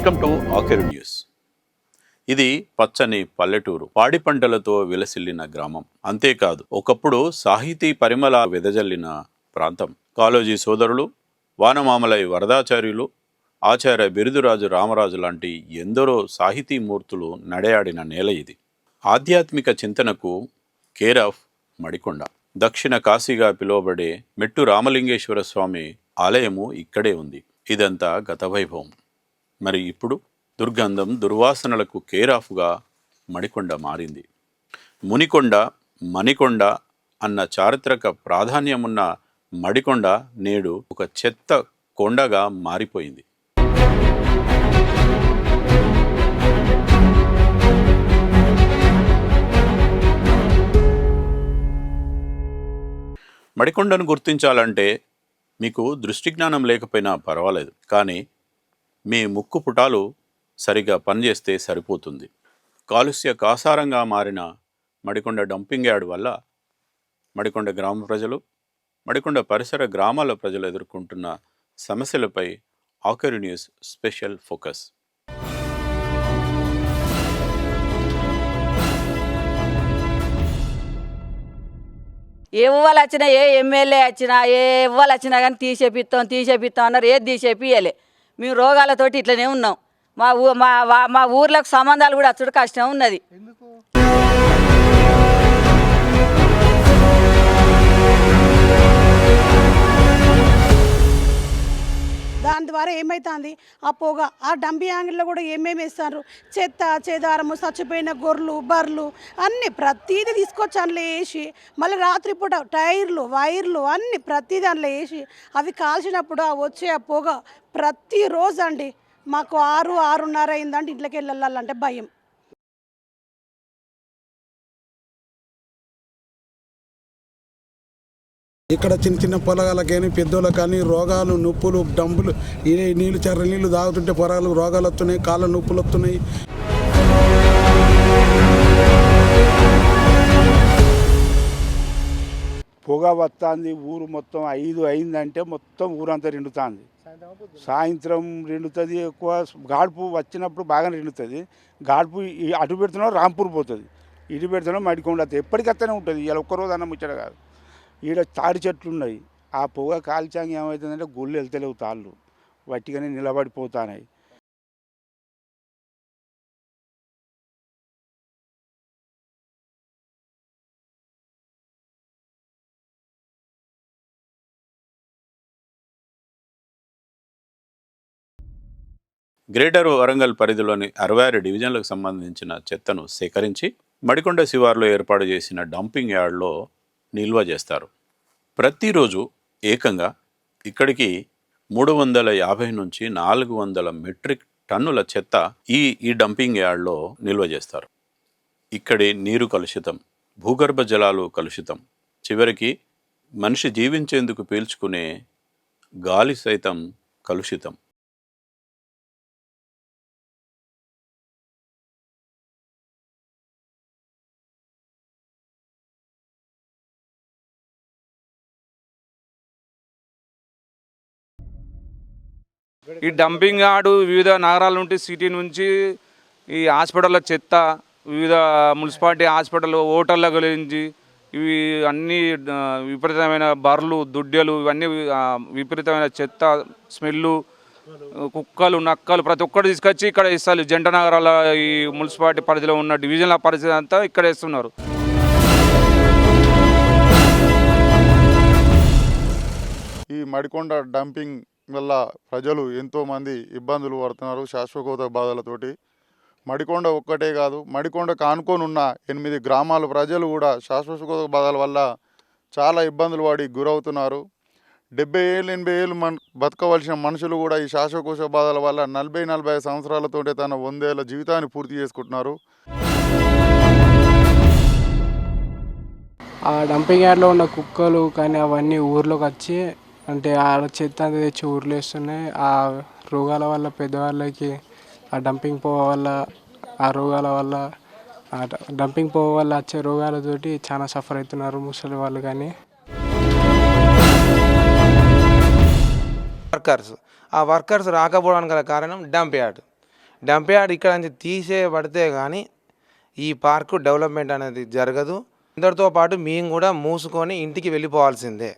Welcome to ఆఖరి news. ఇది పచ్చని పల్లెటూరు పాడి పంటలతో విలసిల్లిన గ్రామం. అంతేకాదు ఒకప్పుడు సాహితీ పరిమళ వెదజల్లిన ప్రాంతం. కాలోజీ సోదరులు వానమామలై వరదాచార్యులు ఆచార్య బిరుదురాజు రామరాజు లాంటి ఎందరో సాహితీ మూర్తులు నడయాడిన నేల ఇది. ఆధ్యాత్మిక చింతనకు కేర్ ఆఫ్ మడికొండ. దక్షిణ కాశీగా పిలువబడే మెట్టు రామలింగేశ్వర స్వామి ఆలయము ఇక్కడే ఉంది. ఇదంతా గతవైభవం మరి ఇప్పుడు దుర్గంధం దుర్వాసనలకు కేరాఫ్గా మణికొండ మడికొండ మారింది. మునికొండ మణికొండ అన్న చారిత్రక ప్రాధాన్యమున్న మడికొండ నేడు ఒక చెత్త కొండగా మారిపోయింది. మడికొండను గుర్తించాలంటే మీకు దృష్టి జ్ఞానం లేకపోయినా పర్వాలేదు. కానీ మీ ముక్కు పుటాలు సరిగా పనిచేస్తే సరిపోతుంది. కాలుష్య కాసారంగా మారిన మడికొండ డంపింగ్ యార్డ్ వల్ల మడికొండ గ్రామ ప్రజలు మడికొండ పరిసర గ్రామాల ప్రజలు ఎదుర్కొంటున్న సమస్యలపై ఆకరి న్యూస్ స్పెషల్ ఫోకస్. ఇవ్వాలి వచ్చినా ఏ ఎమ్మెల్యే వచ్చినా ఏ ఇవ్వాలి వచ్చినా కానీ తీసేపిస్తాం తీసేపిస్తాం అన్నారు. ఏది తీసేపియలే మేము రోగాలతోటి ఇట్లనే ఉన్నాం. మా ఊ మా మా ఊర్లకు సంబంధాలు కూడా అచ్చుడు కష్టం ఉన్నది. ద్వారా ఏమవుతుంది ఆ పొగ ఆ డంబి యాంగిల్లో కూడా ఏమేమి వేస్తారు? చెత్త చేదారము చచ్చిపోయిన గొర్రెలు బర్రెలు అన్నీ ప్రతీది తీసుకొచ్చి అందులో వేసి మళ్ళీ రాత్రిపూట టైర్లు వైర్లు అన్నీ ప్రతీది అందులో వేసి అవి కాల్చినప్పుడు ఆ వచ్చే ఆ పొగ ప్రతిరోజు అండి. మాకు ఆరు ఆరున్నర అయిందంటే ఇంట్లోకి వెళ్ళాలంటే భయం. ఇక్కడ చిన్న చిన్న పొలగాళ్ళకి కానీ పెద్దోళ్ళకి కానీ రోగాలు నొప్పులు డంబులు ఈ నీళ్ళు చర్ర నీళ్ళు తాగుతుంటే పొరగాలు రోగాలు వస్తున్నాయి కాళ్ళ నొప్పులు వస్తున్నాయి. పొగ వస్తుంది ఊరు మొత్తం ఐదు అయిందంటే మొత్తం ఊరంతా రెండుతుంది. సాయంత్రం రెండుతుంది ఎక్కువ గాడుపు వచ్చినప్పుడు బాగా రెండుతుంది. గాడుపు అటు పెడుతున్నాం రాంపూర్ పోతుంది. ఇటు పెడుతున్నాం మడికొండ ఎప్పటికత్తనే ఉంటుంది. ఇలా ఒక్కరోజు అన్నం ముచ్చట కాదు. ఈడ తాడి చెట్లు ఉన్నాయి. ఆ పొగ కాల్చాంగా ఏమవుతుందంటే గుళ్ళు వెళ్తలేవు తాళ్ళు. వట్టిగానే నిలబడిపోతున్నాయి గ్రేటర్ వరంగల్ పరిధిలోని అరవై ఆరు డివిజన్లకు సంబంధించిన చెత్తను సేకరించి మడికొండ శివార్లో ఏర్పాటు చేసిన డంపింగ్ యార్డ్లో నిల్వ చేస్తారు. ప్రతిరోజు ఏకంగా ఇక్కడికి మూడు వందల యాభై నుంచి నాలుగు వందల మెట్రిక్ టన్నుల చెత్త ఈ ఈ డంపింగ్ యార్డ్లో నిల్వ చేస్తారు. ఇక్కడి నీరు కలుషితం భూగర్భ జలాలు కలుషితం. చివరికి మనిషి జీవించేందుకు పీల్చుకునే గాలి సైతం కలుషితం. ఈ డంపింగ్ ఆడు వివిధ నగరాల నుండి సిటీ నుంచి ఈ హాస్పిటల్ల చెత్త వివిధ మున్సిపాలిటీ హాస్పిటల్ హోటళ్ళ గురించి ఇవి అన్ని విపరీతమైన బర్రెలు దుడ్డెలు ఇవన్నీ విపరీతమైన చెత్త స్మెల్లు కుక్కలు నక్కలు ప్రతి ఒక్కటి తీసుకొచ్చి ఇక్కడ ఇస్తారు. జంట నగరాల ఈ మున్సిపాలిటీ పరిధిలో ఉన్న డివిజన్ల పరిధి అంతా ఇక్కడ ఇస్తున్నారు ఈ మడికొండ డంపింగ్ వల్ల ప్రజలు ఎంతోమంది ఇబ్బందులు పడుతున్నారు శాశ్వత బాధలతోటి. మడికొండ ఒక్కటే కాదు మడికొండ కానుకొని ఉన్న ఎనిమిది గ్రామాల ప్రజలు కూడా శాశ్వత బాధల వల్ల చాలా ఇబ్బందులు పడి గురవుతున్నారు. డెబ్బై ఏళ్ళు ఎనభై ఏళ్ళు మన బతకవలసిన మనుషులు కూడా ఈ శ్వాసకోశ బాధల వల్ల నలభై నలభై ఐదు సంవత్సరాలతోటే తన వందేళ్ళ జీవితాన్ని పూర్తి చేసుకుంటున్నారు. ఆ డంపింగ్ యార్డ్లో ఉన్న కుక్కలు కానీ అవన్నీ ఊర్లోకి వచ్చి అంటే ఆడ చెత్త అంతా తెచ్చి ఉర్లేస్తున్నాయి ఆ రోగాల వల్ల పెద్దవాళ్ళకి ఆ డంపింగ్ పోవ వల్ల ఆ రోగాల వల్ల ఆ డంపింగ్ పోవ వల్ల వచ్చే రోగాలతోటి చాలా సఫర్ అవుతున్నారు ముసలి వాళ్ళు కానీ. వర్కర్స్. ఆ వర్కర్స్ రాకపోవడానికి గల కారణం డంప్ యార్డ్ డంప్ యార్డ్ ఇక్కడ నుంచి తీసేయబడితే కానీ ఈ పార్కు డెవలప్మెంట్ అనేది జరగదు. అందరితో పాటు మేము కూడా మూసుకొని ఇంటికి వెళ్ళిపోవాల్సిందే.